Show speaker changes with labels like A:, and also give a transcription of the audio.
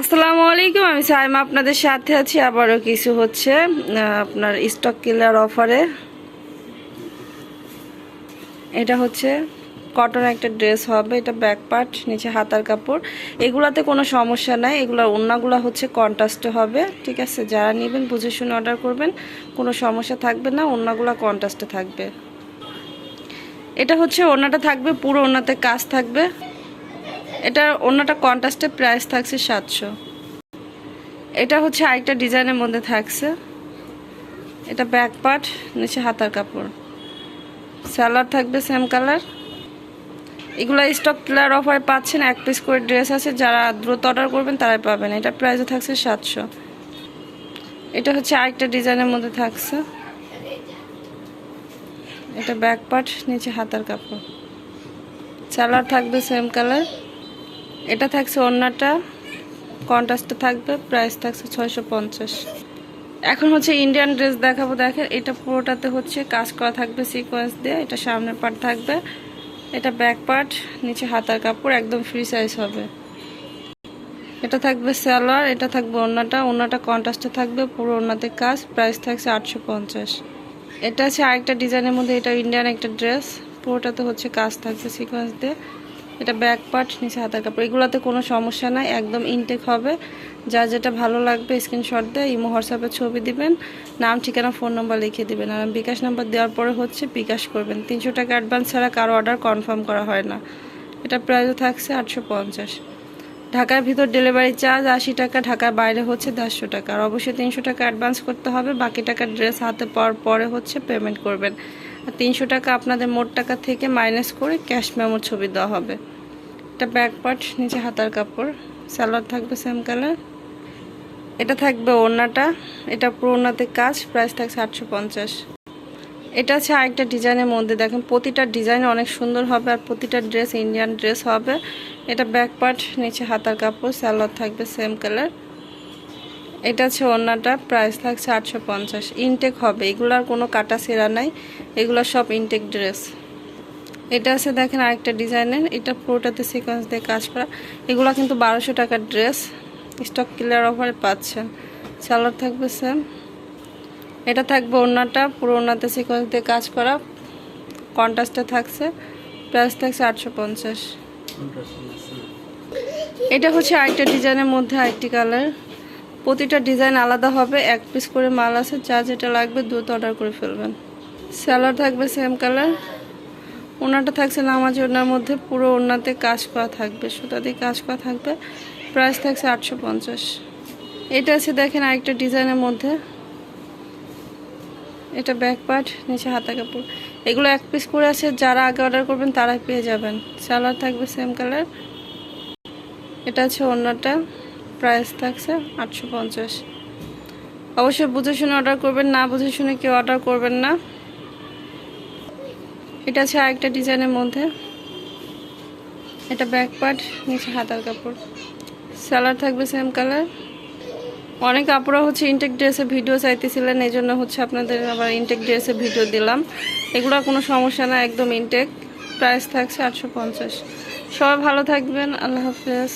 A: আসসালামু আলাইকুম, আমি সাইমা, আপনাদের সাথে আছি। আবারও কিছু হচ্ছে আপনার স্টক কিলার অফারে এটা হচ্ছে কটন একটা ড্রেস হবে, এটা ব্যাক পার্ট নিচে হাতার কাপড়। এগুলাতে কোনো সমস্যা নাই, এগুলোর ওড়নাগুলো হচ্ছে কন্ট্রাস্টে হবে, ঠিক আছে? যারা নেবেন, বুঝে শুনে অর্ডার করবেন, কোনো সমস্যা থাকবে না ওড়নাগুলো কন্ট্রাস্টে থাকবে। এটা হচ্ছে ওড়নাটা থাকবে, পুরো ওনাতে কাজ থাকবে। এটা অন্যটা কন্ট্রাস্টের প্রাইস থাকছে সাতশো। এটা হচ্ছে আরেকটা ডিজাইনের মধ্যে থাকছে। এটা ব্যাক পার্ট, নিচে হাতার কাপড়। স্যালার থাকবে সেম কালার এগুলো স্টক ক্লিয়ার অফারে পাচ্ছেন, এক পিস করে ড্রেস আছে। যারা দ্রুত অর্ডার করবেন, তারাই পাবেন। এটা প্রাইসে থাকছে সাতশো। এটা হচ্ছে আরেকটা ডিজাইনের মধ্যে থাকছে। এটা ব্যাক পার্ট, নিচে হাতার কাপড়। স্যালার থাকবে সেম কালার এটা থাকছে অন্যটা কন্ট্রাস্টে থাকবে প্রাইস থাকছে ছয়শো পঞ্চাশ। এখন হচ্ছে ইন্ডিয়ান ড্রেস দেখাবো, দেখেন, এটা পুরোটাতে হচ্ছে কাজ করা থাকবে সিকোয়েন্স দিয়ে, এটা সামনের পার্ট থাকবে, এটা ব্যাক পার্ট নিচে হাতার কাপড়, একদম ফ্রি সাইজ হবে। এটা থাকবে সালোয়ার, এটা থাকবে অন্যটা অন্যটা কন্ট্রাস্টে থাকবে, পুরো অন্যতে কাজ প্রাইস থাকছে আটশো পঞ্চাশ। এটা আছে আরেকটা ডিজাইনের মধ্যে, এটা ইন্ডিয়ান একটা ড্রেস পুরোটাতে হচ্ছে কাজ থাকছে সিকোয়েন্স দিয়ে। এটা ব্যাক পার্ট, নিচে হাতার কাপড়। এগুলোতে কোনো সমস্যা নাই, একদম ইনটেক হবে। যা যেটা ভালো লাগবে স্ক্রিনশট দিয়ে ইমো হোয়াটসঅ্যাপে ছবি দিবেন। নাম, ঠিকানা ফোন নাম্বার লিখে দিবেন। আর বিকাশ নাম্বার দেওয়ার পরে হচ্ছে বিকাশ করবেন। তিনশো টাকা অ্যাডভান্স ছাড়া কারও অর্ডার কনফার্ম করা হয় না। এটা প্রাইসও থাকছে আটশো পঞ্চাশ। ঢাকার ভিতর ডেলিভারি চার্জ আশি টাকা, ঢাকার বাইরে হচ্ছে দেড়শো টাকা। আর অবশ্যই তিনশো টাকা অ্যাডভান্স করতে হবে। বাকি টাকা ড্রেস হাতে পাওয়ার পরে হচ্ছে পেমেন্ট করবেন। তিনশো টাকা আপনাদের মোট টাকা থেকে মাইনাস করে ক্যাশ মেমোর ছবি দেওয়া হবে। এটা ব্যাক পার্ট, নিচে হাতার কাপড়। স্যালোয়ার থাকবে সেম কালার এটা থাকবে ওড়নাটা। এটা পুরোনাতে কাজ প্রাইস থাকছে আটশো পঞ্চাশ। এটা আছে আরেকটা ডিজাইনের মধ্যে। দেখেন, প্রতিটা ডিজাইন অনেক সুন্দর হবে আর প্রতিটা ড্রেস ইন্ডিয়ান ড্রেস হবে। এটা ব্যাক পার্ট, নিচে হাতার কাপড় স্যালোয়ার থাকবে সেম কালার এটা আছে ওড়নাটা প্রাইস থাকছে আটশো পঞ্চাশ। ইনটেক হবে এগুলার কোনো কাটা সেরা নাই এগুলো সব ইনটেক ড্রেস এটা আছে দেখেন আরেকটা ডিজাইনের এটা পুরোটাতে সিকোয়েন্স দিয়ে কাজ করা। এগুলো কিন্তু বারোশো টাকার ড্রেস স্টক ক্লিয়ার অফারে পাচ্ছেন। সালোয়ার থাকবে সেম এটা থাকবে ওড়নাটা পুরো ওড়নাতে সিকোয়েন্স দিয়ে কাজ করা। কন্ট্রাস্টে থাকছে প্রাইস থাকছে আটশো পঞ্চাশ। এটা হচ্ছে আরেকটা ডিজাইনের মধ্যে আরেকটি কালার প্রতিটা ডিজাইন আলাদা হবে, এক পিস করে মাল আছে, যা যেটা লাগবে দ্রুত অর্ডার করে ফেলবেন। স্যালার থাকবে সেম কালার ওনাটা থাকছে নামাজ ওনার মধ্যে, পুরো ওনাতে কাজ করা থাকবে, সুতা দিয়ে কাজ করা থাকবে প্রাইস থাকছে আটশো পঞ্চাশ। এটা আছে দেখেন আরেকটা ডিজাইনের মধ্যে। এটা ব্যাক পার্ট নিচে হাতা কাপড়। এগুলো এক পিস করে আছে, যারা আগে অর্ডার করবেন তারাই পেয়ে যাবেন। সালোয়ার থাকবে সেম কালার এটা আছে অন্যটা প্রাইস থাকছে আটশো পঞ্চাশ। অবশ্যই বুঝে শুনে অর্ডার করবেন, না বুঝে শুনে কেউ অর্ডার করবেন না। এটা আছে আরেকটা ডিজাইনের মধ্যে। এটা ব্যাক পার্ট নিচে হাতার কাপড়। সালার থাকবে সেম কালার অনেক কাপড়া হচ্ছে ইনটেক ড্রেসের ভিডিও চাইতেছিলেন, এই জন্য হচ্ছে আপনাদের আবার ইনটেক ড্রেসে ভিডিও দিলাম। এগুলো কোনো সমস্যা না, একদম ইনটেক প্রাইস থাকছে আটশো পঞ্চাশ। সবাই ভালো থাকবেন, আল্লাহ হাফেজ।